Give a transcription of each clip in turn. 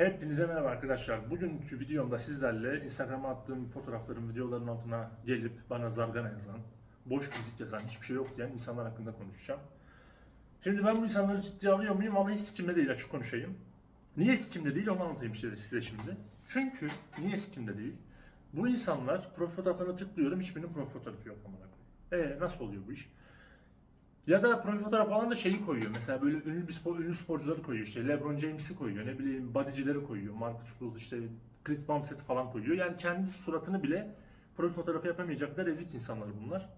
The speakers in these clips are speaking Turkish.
Hepinize merhaba arkadaşlar. Bugünkü videomda sizlerle Instagram'a attığım fotoğrafların, videoların altına gelip bana zargana yazan, boş fizik yazan, hiçbir şey yok diyen insanlar hakkında konuşacağım. Şimdi ben bu insanları ciddiye alıyor muyum? Vallahi hiç sikimde değil açık konuşayım. Niye sikimde değil onu anlatayım işte size şimdi. Çünkü niye sikimde değil? Bu insanlar profil fotoğraflarına tıklıyorum hiçbirinin profil fotoğrafı yok amına koyayım. E nasıl oluyor bu iş? Ya da profil fotoğrafı falan da şeyi koyuyor. Mesela böyle ünlü bir spor, ünlü sporcuları koyuyor. İşte LeBron James'i koyuyor. Ne bileyim bodycileri koyuyor. Marcus Rule işte Chris Bumstead'i falan koyuyor. Yani kendi suratını bile profil fotoğrafı yapamayacak kadar ezik insanlar bunlar.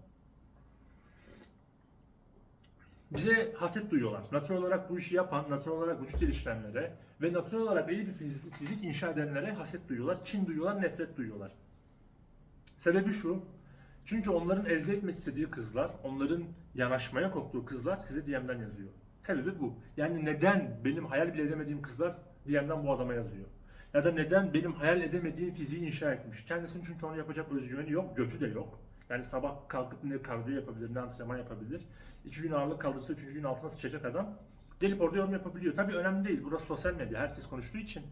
Bize haset duyuyorlar. Natural olarak bu işi yapan, natural olarak vücut geliştirenlere ve natural olarak iyi bir fizik, fizik inşa edenlere haset duyuyorlar, kin duyuyorlar, nefret duyuyorlar. Sebebi şu, çünkü onların elde etmek istediği kızlar, onların yanaşmaya korktuğu kızlar size DM'den yazıyor. Sebebi bu. Yani neden benim hayal bile edemediğim kızlar DM'den bu adama yazıyor? Ya da neden benim hayal edemediğim fiziği inşa etmiş? Kendisinin çünkü onu yapacak özgüveni yok, götü de yok. Yani sabah kalkıp ne kardiyo yapabilir, ne antrenman yapabilir. İki gün ağırlık kaldırsa üçüncü gün altına sıçacak adam. Gelip orada yorum yapabiliyor. Tabii önemli değil. Burası sosyal medya. Herkes konuştuğu için.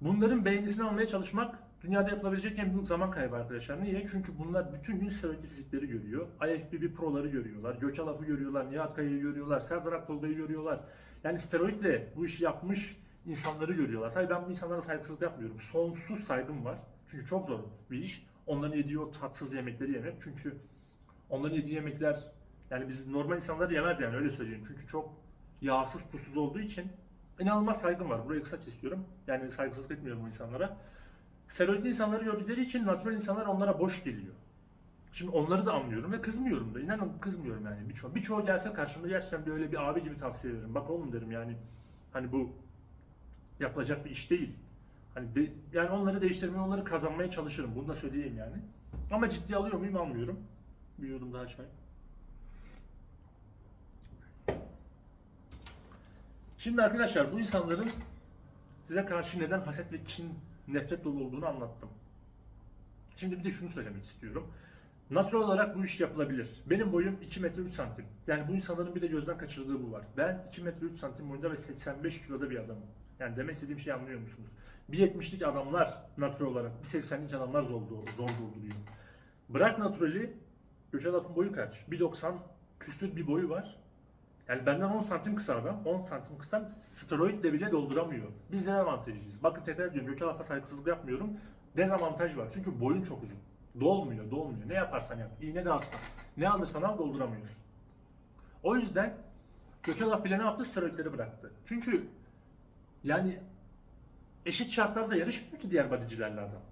Bunların beğenisini almaya çalışmak dünyada yapılabilecek en büyük zaman kaybı arkadaşlar. Niye? Çünkü bunlar bütün gün steroid fizikleri görüyor. IFBB proları görüyorlar. Gökalaf'ı görüyorlar. Nihat Kaya'yı görüyorlar. Serdar Aktolga'yı görüyorlar. Yani steroidle bu işi yapmış insanları görüyorlar. Tabii ben bu insanlara saygısızlık yapmıyorum. Sonsuz saygım var. Çünkü çok zor bir iş. Onların yediği o tatsız yemekleri yemek. Çünkü onların yediği yemekler yani biz normal insanlar yemez yani öyle söyleyeyim. Çünkü çok yağsız tuzsuz olduğu için inanılmaz saygım var. Burayı kısa kesiyorum. Yani saygısızlık etmiyorum bu insanlara. Steroidli insanları gördükleri için natural insanlar onlara boş geliyor. Şimdi onları da anlıyorum ve kızmıyorum da. İnanın kızmıyorum yani birçoğu. Birçoğu gelse karşımda gerçekten böyle bir abi gibi tavsiye veririm. Bak oğlum derim yani hani bu yapılacak bir iş değil. Hani de- yani onları değiştirmeye, onları kazanmaya çalışırım. Bunu da söyleyeyim yani. Ama ciddiye alıyor muyum almıyorum. Bir yudum daha çay. Şimdi arkadaşlar bu insanların size karşı neden haset ve kin, nefret dolu olduğunu anlattım. Şimdi bir de şunu söylemek istiyorum. Natural olarak bu iş yapılabilir. Benim boyum 2 metre 3 santim. Yani bu insanların bir de gözden kaçırdığı bu var. Ben 2 metre 3 santim boyunda ve 85 kiloda bir adamım. Yani demek istediğim şeyi anlıyor musunuz? 1.70'lik adamlar natural olarak 1.80'lik adamlar zor, zor dolduruyor. Bırak naturali, Göçalaf'ın boyu kaç? 1.90 küsür bir boyu var. Yani benden 10 santim kısa adam, 10 santim kısa steroidle bile dolduramıyor. Biz ne avantajlıyız? Bakın tekrar diyorum Gökhan saygısızlık yapmıyorum. Dezavantaj var çünkü boyun çok uzun. Dolmuyor, dolmuyor. Ne yaparsan yap. İğne de alsan. Ne alırsan al dolduramıyorsun. O yüzden Gökhan bile ne yaptı? Steroidleri bıraktı. Çünkü yani eşit şartlarda yarışmıyor ki diğer bodycilerle adam.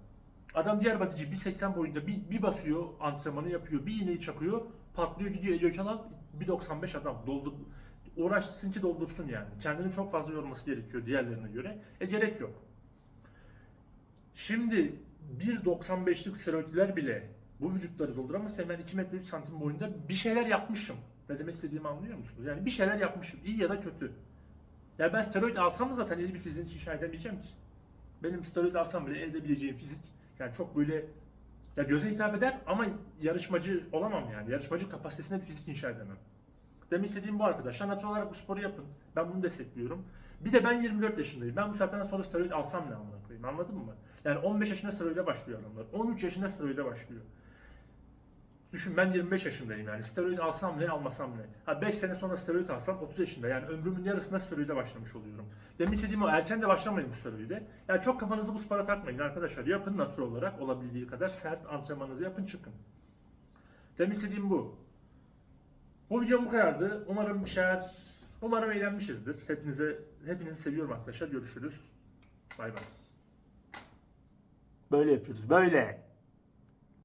Adam diğer bodyci 1.80 boyunda bir, bir basıyor antrenmanı yapıyor, bir iğneyi çakıyor, patlıyor gidiyor Gökhan 1.95 adam doldur uğraşsın ki doldursun yani. Kendini çok fazla yorması gerekiyor diğerlerine göre. E gerek yok. Şimdi 1.95'lik steroidler bile bu vücutları dolduramazsa ben 2 metre 3 santim boyunda bir şeyler yapmışım. Ne demek istediğimi anlıyor musunuz? Yani bir şeyler yapmışım. iyi ya da kötü. Ya ben steroid alsam zaten iyi bir fiziğin inşa edemeyeceğim ki. Benim steroid alsam bile elde edebileceğim fizik yani çok böyle ya göze hitap eder ama yarışmacı olamam yani. Yarışmacı kapasitesine bir fizik inşa edemem. Demek istediğim bu arkadaşlar. Natural olarak bu sporu yapın. Ben bunu destekliyorum. Bir de ben 24 yaşındayım. Ben bu saatten sonra steroid alsam ne amına koyayım anladın mı? Yani 15 yaşında steroide başlıyor adamlar. 13 yaşında steroide başlıyor. Düşün ben 25 yaşındayım yani. Steroid alsam ne almasam ne. Ha 5 sene sonra steroid alsam 30 yaşında. Yani ömrümün yarısında steroide başlamış oluyorum. Demek istediğim o erken de başlamayın bu steroide. Yani çok kafanızı bu spora takmayın arkadaşlar. Yapın natural olarak olabildiği kadar sert antrenmanınızı yapın çıkın. Demek istediğim bu. Bu videom bu kadardı. Umarım bir şeyler, umarım eğlenmişizdir. Hepinize, hepinizi seviyorum arkadaşlar. Görüşürüz. Bay bay. Böyle yapıyoruz. Böyle.